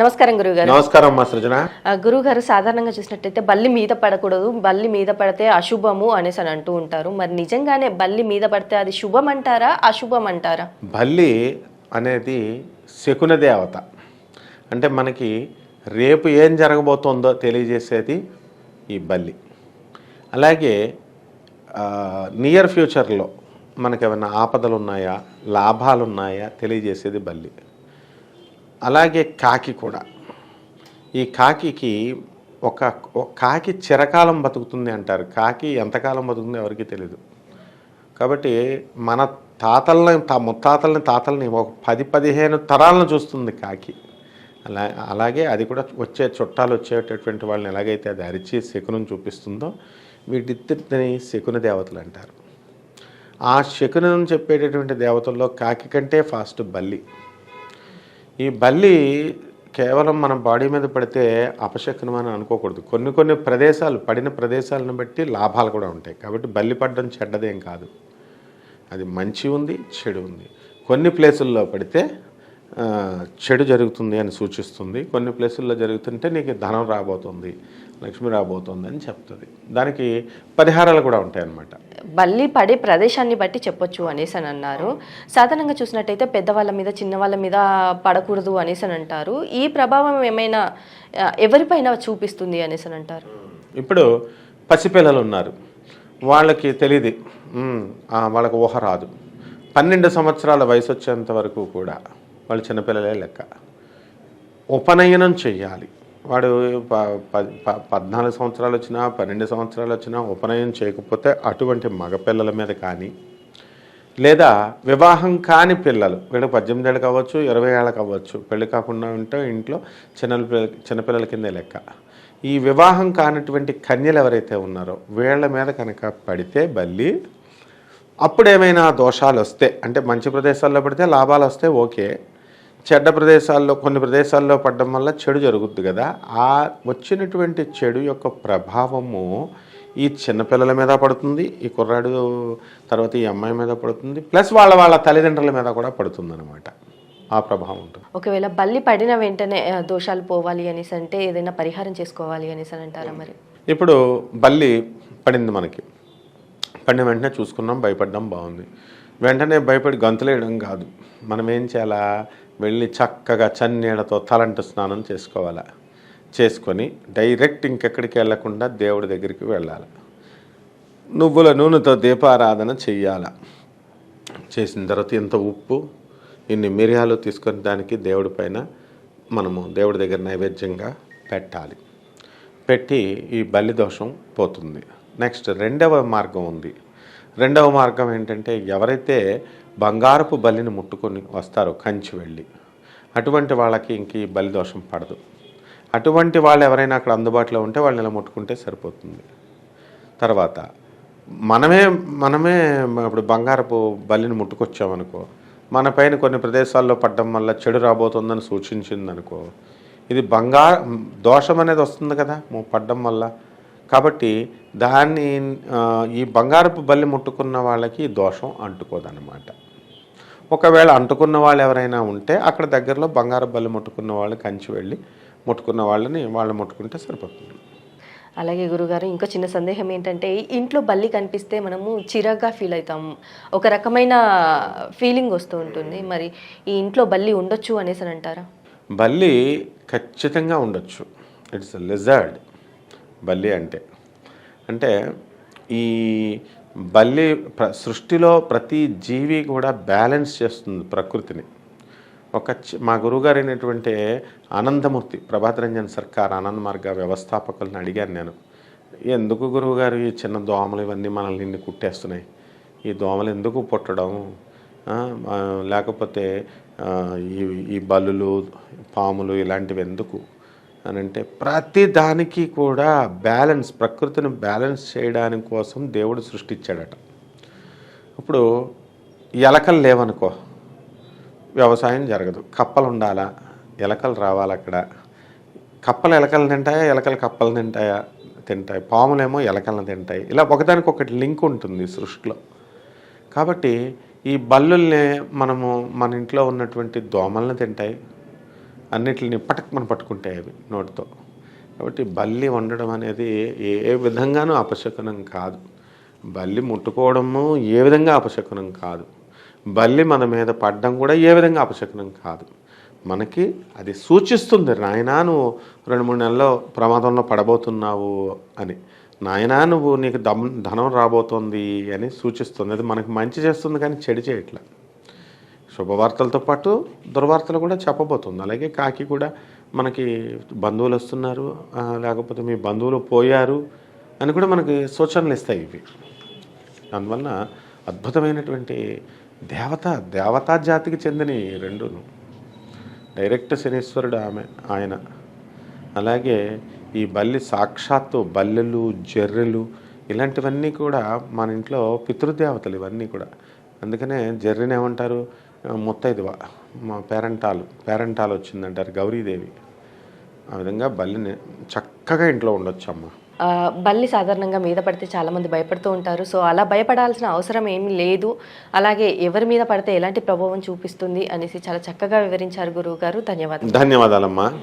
నమస్కారం గురుగారు నమస్కారం మా సృజన. గురుగారు సాధారణంగా చూసినట్టయితే బల్లి మీద పడకూడదు. బల్లి మీద పడితే అశుభము అనేసి అని అంటూ ఉంటారు. మరి నిజంగానే బల్లి మీద పడితే అది శుభం అంటారా అశుభం అంటారా బల్లి అనేది శకున దేవత అంటే మనకి రేపు ఏం జరగబోతోందో తెలియజేసేది ఈ బల్లి. అలాగే నియర్ ఫ్యూచర్లో మనకి ఏమైనా ఆపదలు ఉన్నాయా లాభాలు ఉన్నాయా తెలియజేసేది బల్లి. అలాగే కాకి కూడా. ఈ కాకికి ఒక కాకి చిరకాలం బతుకుతుంది అంటారు. కాకి ఎంతకాలం బతుకుతుంది ఎవరికి తెలియదు కాబట్టి మన తాతల్ని తా ముత్తాతల్ని తాతల్ని ఒక పది పదిహేను తరాలను చూస్తుంది కాకి. అలా అలాగే అది కూడా వచ్చే చుట్టాలు వచ్చేటటువంటి వాళ్ళని ఎలాగైతే అది అరిచి శకునం చూపిస్తుందో వీటిద్దరిని శకున దేవతలు అంటారు. ఆ శకునం చెప్పేటటువంటి దేవతల్లో కాకి కంటే ఫాస్ట్ బల్లి. ఈ బల్లి కేవలం మన బాడీ మీద పడితే అపశక్నం అని అనుకోకూడదు. కొన్ని కొన్ని ప్రదేశాలు పడిన ప్రదేశాలను బట్టి లాభాలు కూడా ఉంటాయి. కాబట్టి బల్లి పడడం చెడ్డదేం కాదు. అది మంచి ఉంది చెడు ఉంది. కొన్ని ప్లేసుల్లో పడితే చెడు జరుగుతుంది అని సూచిస్తుంది. కొన్ని ప్లేసుల్లో జరుగుతుంటే నీకు ధనం రాబోతుంది లక్ష్మి రాబోతుంది అని చెప్తుంది. దానికి పరిహారాలు కూడా ఉంటాయన్నమాట. బల్లి పడే ప్రదేశాన్ని బట్టి చెప్పొచ్చు అనేసి అని అన్నారు. సాధారణంగా చూసినట్టయితే పెద్దవాళ్ళ మీద చిన్నవాళ్ళ మీద పడకూడదు అనేసి అని అంటారు. ఈ ప్రభావం ఏమైనా ఎవరిపైన చూపిస్తుంది అనేసి అని అంటారు? ఇప్పుడు పసిపిల్లలు ఉన్నారు. వాళ్ళకి తెలియదు వాళ్ళకు వాళ్ళకి ఊహ రాదు. పన్నెండు సంవత్సరాల వయసు వచ్చేంత వరకు కూడా వాళ్ళు చిన్నపిల్లలే లెక్క. ఉపనయనం చెయ్యాలి. వాడు ప- ప- ప- పద్నాలుగు సంవత్సరాలు వచ్చినా పన్నెండు సంవత్సరాలు వచ్చినా ఉపనయనం చేయకపోతే అటువంటి మగపిల్లల మీద కానీ లేదా వివాహం కాని పిల్లలు వీళ్ళకి పద్దెనిమిది ఏళ్ళు కావచ్చు ఇరవై ఏళ్ళు కావచ్చు పెళ్ళి కాకుండా ఉంటే ఇంట్లో చిన్న చిన్నపిల్లల కిందే లెక్క. ఈ వివాహం కానటువంటి కన్యలు ఎవరైతే ఉన్నారో వీళ్ళ మీద కనుక పడితే బల్లి అప్పుడు ఏమైనా దోషాలు వస్తే అంటే మంచి ప్రదేశాల్లో పడితే లాభాలు వస్తే ఓకే చెడ్డ ప్రదేశాల్లో కొన్ని ప్రదేశాల్లో పడడం వల్ల చెడు జరుగుద్ది కదా. ఆ వచ్చినటువంటి చెడు యొక్క ప్రభావము ఈ చిన్నపిల్లల మీద పడుతుంది ఈ కుర్రాడు తర్వాత ఈ అమ్మాయి మీద పడుతుంది ప్లస్ వాళ్ళ వాళ్ళ తల్లిదండ్రుల మీద కూడా పడుతుంది అనమాట ఆ ప్రభావం ఉంటుంది. ఒకవేళ బల్లి పడిన వెంటనే దోషాలు పోవాలి అనేసి అంటే ఏదైనా పరిహారం చేసుకోవాలి అనేసి అని అంటారా మరి? ఇప్పుడు బల్లి పడింది మనకి. పడిన వెంటనే చూసుకున్నాం భయపడ్డాం బాగుంది. వెంటనే భయపడి గంతులేయడం కాదు. మనం ఏం చేయాలా? వెళ్ళి చక్కగా చన్నీళ్ళతో తలంటు స్నానం చేసుకోవాలి? చేసుకొని డైరెక్ట్ ఇంకెక్కడికి వెళ్ళకుండా దేవుడి దగ్గరికి వెళ్ళాలి? నువ్వుల నూనెతో దీపారాధన చెయ్యాల? చేసిన తర్వాత ఇంత ఉప్పు ఇన్ని మిరియాలు తీసుకొని దానికి దేవుడి పైన మనము దేవుడి దగ్గర నైవేద్యంగా పెట్టాలి. పెట్టి ఈ బలి దోషం పోతుంది. నెక్స్ట్ రెండవ మార్గం ఉంది. రెండవ మార్గం ఏంటంటే ఎవరైతే బంగారపు బలిని ముట్టుకొని వస్తారు కంచి వెళ్ళి. అటువంటి వాళ్ళకి ఇంక ఈ బలి దోషం పడదు. అటువంటి వాళ్ళు ఎవరైనా అక్కడ అందుబాటులో ఉంటే వాళ్ళని ఇలా ముట్టుకుంటే సరిపోతుంది. తర్వాత మనమే మనమే ఇప్పుడు బంగారపు బలిని ముట్టుకొచ్చామనుకో మన పైన కొన్ని ప్రదేశాల్లో పడ్డం వల్ల చెడు రాబోతుందని సూచించిందనుకో ఇది బంగార దోషం అనేది వస్తుంది కదా పడ్డం వల్ల. కాబట్టి దాన్ని ఈ బంగారపు బల్లి ముట్టుకున్న వాళ్ళకి దోషం అంటుకోదన్నమాట. ఒకవేళ అంటుకున్న వాళ్ళు ఎవరైనా ఉంటే అక్కడ దగ్గరలో బంగారపు బల్లి ముట్టుకున్న వాళ్ళు కంచి వెళ్ళి ముట్టుకున్న వాళ్ళని వాళ్ళు ముట్టుకుంటే సరిపోతుంది. అలాగే గురుగారు ఇంకో చిన్న సందేహం ఏంటంటే ఇంట్లో బల్లి కనిపిస్తే మనము చిరాగ్గా ఫీల్ అవుతాము ఒక రకమైన ఫీలింగ్ వస్తూ ఉంటుంది. మరి ఈ ఇంట్లో బల్లి ఉండొచ్చు అనేసి అని అంటారా? బల్లి ఖచ్చితంగా ఉండొచ్చు. ఇట్స్ లిజర్డ్ బల్లి అంటే. అంటే ఈ బల్లి ప్ర- సృష్టిలో ప్రతి జీవి కూడా బ్యాలెన్స్ చేస్తుంది ప్రకృతిని. ఒక చి- మా గురువుగారు అయినటువంటి ఆనందమూర్తి ప్రభాతరంజన్ సర్కార్ ఆనంద మార్గ వ్యవస్థాపకులను అడిగాను నేను. ఎందుకు గురువుగారు ఈ చిన్న దోమలు ఇవన్నీ మనల్ని నిన్ను కుట్టేస్తున్నాయి? ఈ దోమలు ఎందుకు పుట్టడం? లేకపోతే ఈ ఈ బల్లులు పాములు ఇలాంటివి ఎందుకు? అని అంటే ప్రతి దానికి కూడా బ్యాలెన్స్ ప్రకృతిని బ్యాలెన్స్ చేయడానికి కోసం దేవుడు సృష్టించాడట. ఇప్పుడు ఎలకలు లేవనుకో వ్యవసాయం జరగదు. కప్పలు ఉండాలా? ఎలకలు రావాలి అక్కడ. కప్పలు ఎలకలు తింటాయా? ఎలకలు కప్పలు తింటాయా? తింటాయి. పాములేమో ఎలకలను తింటాయి. ఇలా ఒకదానికి ఒకటి లింక్ ఉంటుంది సృష్టిలో. కాబట్టి ఈ బల్లుల్ని మనము మన ఇంట్లో ఉన్నటువంటి దోమలను తింటాయి. అన్నిటిని పటక్మని పట్టుకుంటాయి అవి నోటితో. కాబట్టి బల్లి వండడం అనేది ఏ విధంగానూ అపశకునం కాదు. బల్లి ముట్టుకోవడము ఏ విధంగా అపశకునం కాదు. బల్లి మన మీద పడడం కూడా ఏ విధంగా అపశకునం కాదు. మనకి అది సూచిస్తుంది నాయనా నువ్వు రెండు మూడు నెలల్లో ప్రమాదంలో పడబోతున్నావు అని. నాయనా నువ్వు నీకు దమ్ ధనం రాబోతోంది అని సూచిస్తుంది. అది మనకి మంచి చేస్తుంది కానీ చెడు చేయట్లేదు శుభవార్తలతో పాటు దుర్వార్తలు కూడా చెప్పబోతుంది. అలాగే కాకి కూడా మనకి బంధువులు వస్తున్నారు లేకపోతే మీ బంధువులు పోయారు అని కూడా మనకి సూచనలు ఇస్తాయి ఇవి. అందువలన అద్భుతమైనటువంటి దేవత దేవతా జాతికి చెందిన ఈ రెండును. డైరెక్ట్ శనీశ్వరుడు ఆమె ఆయన. అలాగే ఈ బల్లి సాక్షాత్తు బల్లెలు జర్రెలు ఇలాంటివన్నీ కూడా మన ఇంట్లో పితృదేవతలు ఇవన్నీ కూడా. అందుకనే జర్రిని ఏమంటారు? ముత్తైదువ. మా పేరంటాలు పేరంటాలు వచ్చిందంటారు గౌరీదేవి. ఆ విధంగా బల్లిని చక్కగా ఇంట్లో ఉండొచ్చు అమ్మ బల్లి సాధారణంగా మీద పడితే చాలా మంది భయపడుతూ ఉంటారు. సో అలా భయపడాల్సిన అవసరం ఏమీ లేదు. అలాగే ఎవరి మీద పడితే ఎలాంటి ప్రభావం చూపిస్తుంది అనేసి చాలా చక్కగా వివరించారు గురువు గారు ధన్యవాదాలు. ధన్యవాదాలమ్మా.